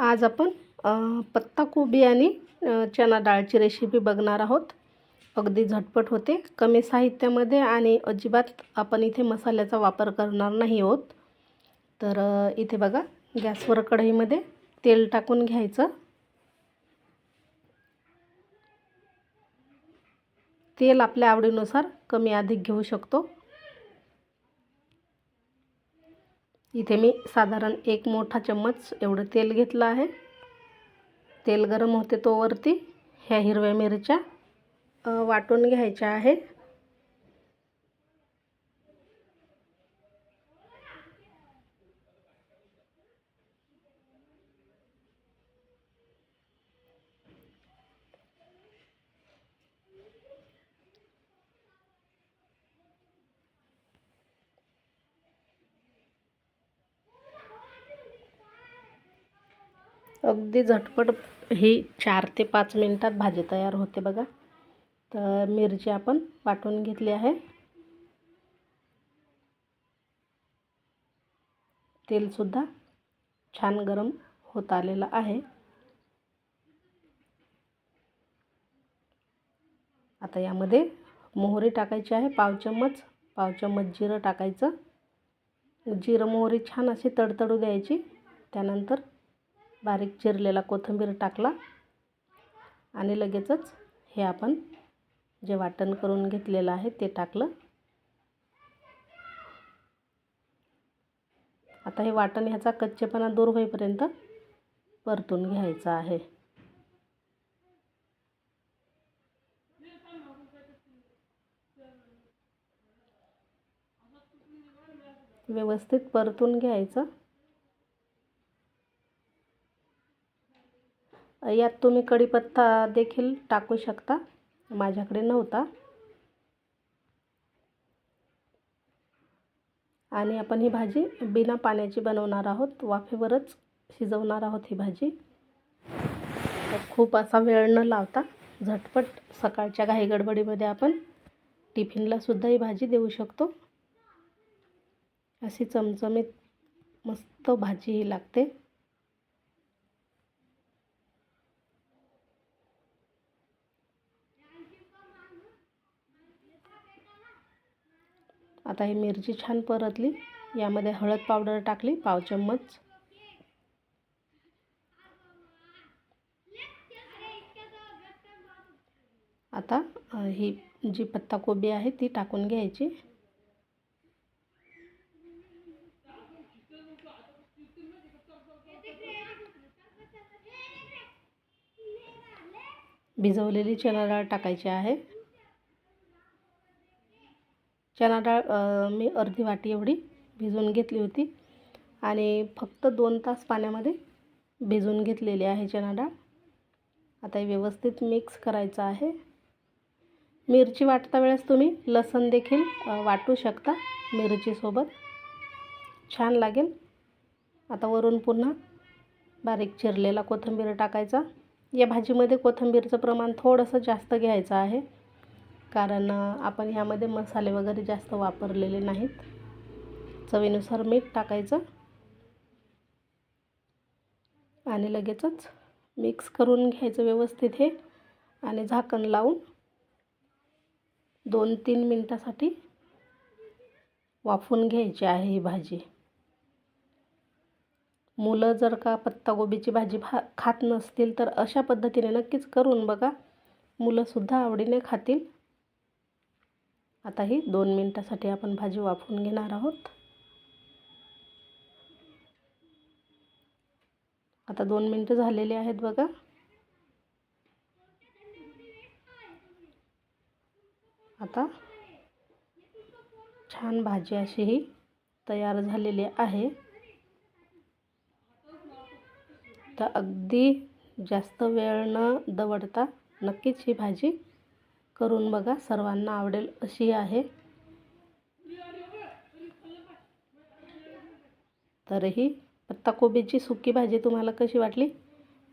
आज आपण पत्ताकोबी आणि चना डाळची रेसिपी बघणार आहोत. अगदी झटपट होते. कमी साहित्यामध्ये आणि अजिबात आपण इथे मसाल्याचा वापर करणार नाही आहोत. तर इथे बघा गॅसवर कढईमध्ये तेल टाकून घ्यायचं. तेल आपल्या आवडीनुसार कमी अधिक घेऊ शकतो. इथे मी साधारण एक मोठा चम्मच एवढं तेल घेतलं आहे. तेल गरम होते तोवरती ह्या हिरव्या मिरच्या वाटून घ्यायच्या आहे. अगदी झटपट ही चार ते पाच मिनटात भाजी तयार होते बघा. तर मिरची आपण वाटून घेतली आहे. तेलसुद्धा छान गरम होत आलेलं आहे. आता यामध्ये मोहरी टाकायची आहे पाव चम्मच पाव चम्मच जिरं टाकायचं. जिरं मोहरी छान अशी तडतडू द्यायची. त्यानंतर बारीक चिरलेला कोथिंबीर टाकला आणि लगेचच हे आपण जे वाटण करून घेतलेलं आहे ते टाकलं. आता हे वाटण ह्याचा कच्चेपणा दूर होईपर्यंत परतून घ्यायचं आहे. व्यवस्थित परतून घ्यायचं. यात तुम्ही कढीपत्ता देखील टाकू शकता. माझ्याकडे नव्हता. आणि आपण ही भाजी बिना पाण्याची बनवणार आहोत. वाफेवरच शिजवणार आहोत ही भाजी. खूप असा वेळ न लावता झटपट सकाळच्या घाई गडबडीमध्ये आपण टिफिनलासुद्धा ही भाजी देऊ शकतो. अशी चमचमीत मस्त भाजी ही लागते. आता ही मिरची छान परतली. यामध्ये हळद पावडर टाकली पाव चम्मच. आता ही जी पत्ताकोबी आहे ती टाकून घ्यायची. भिजवलेली चणा डाळ टाकायची आहे. चणा डाळ मी अर्धी वाटी एवढी भिजवून घेतली होती. आणि फक्त दोन तास पाण्यामध्ये भिजवून घेतलेली आहे चणा डाळ. आता हे व्यवस्थित मिक्स करायचं आहे. मिरची वाटता वेळेस तुम्ही लसण देखील वाटू शकता मिरचीसोबत छान लागेल. आता वरून पुन्हा बारीक चिरलेला कोथिंबीर टाकायचा. या भाजीमध्ये कोथिंबीरचं प्रमाण थोडंसं जास्त घ्यायचं आहे. कारण आपण ह्यामध्ये मसाले वगैरे जास्त वापरलेले नाहीत. चवीनुसार मीठ टाकायचं. आणि लगेचच मिक्स करून घ्यायचं व्यवस्थित हे. आणि झाकण लावून दोन तीन मिनटासाठी वाफून घ्यायची आहे ही भाजी. मुलं जर का पत्ताकोबीची भाजी भा खात नसतील तर अशा पद्धतीने नक्कीच करून बघा. मुलंसुद्धा आवडीने खातील. आता ही दोन मिनटासाठी आपण भाजी वाफवून घेणार आहोत. आता दोन मिनटं झालेली आहेत बघा. आता छान भाजी अशी ही तयार झालेली आहे. तर अगदी जास्त वेळ न दवडता नक्कीच ही भाजी करून बघा सर्वांना आवडेल अशी आहे. तर ही पत्ताकोबीची सुकी भाजी तुम्हाला कशी वाटली?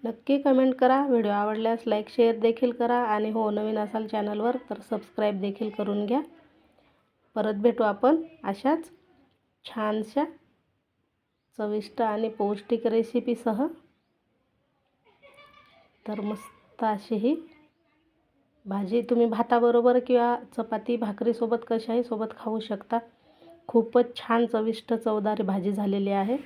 नक्की कमेंट करा. व्हिडिओ आवडल्यास लाईक शेअर देखील करा आणि हो नवीन असाल चॅनलवर तर सबस्क्राईब देखील करून घ्या. परत भेटू आपण अशाच छानशा चविष्ट आणि पौष्टिक रेसिपीसह तर मस्त अशी ही भाजी तुम्ही भाताबरोबर किंवा चपाती भाकरीसोबत कशाही सोबत खाऊ शकता. खूपच छान चविष्ट चवदार भाजी झालेली आहे.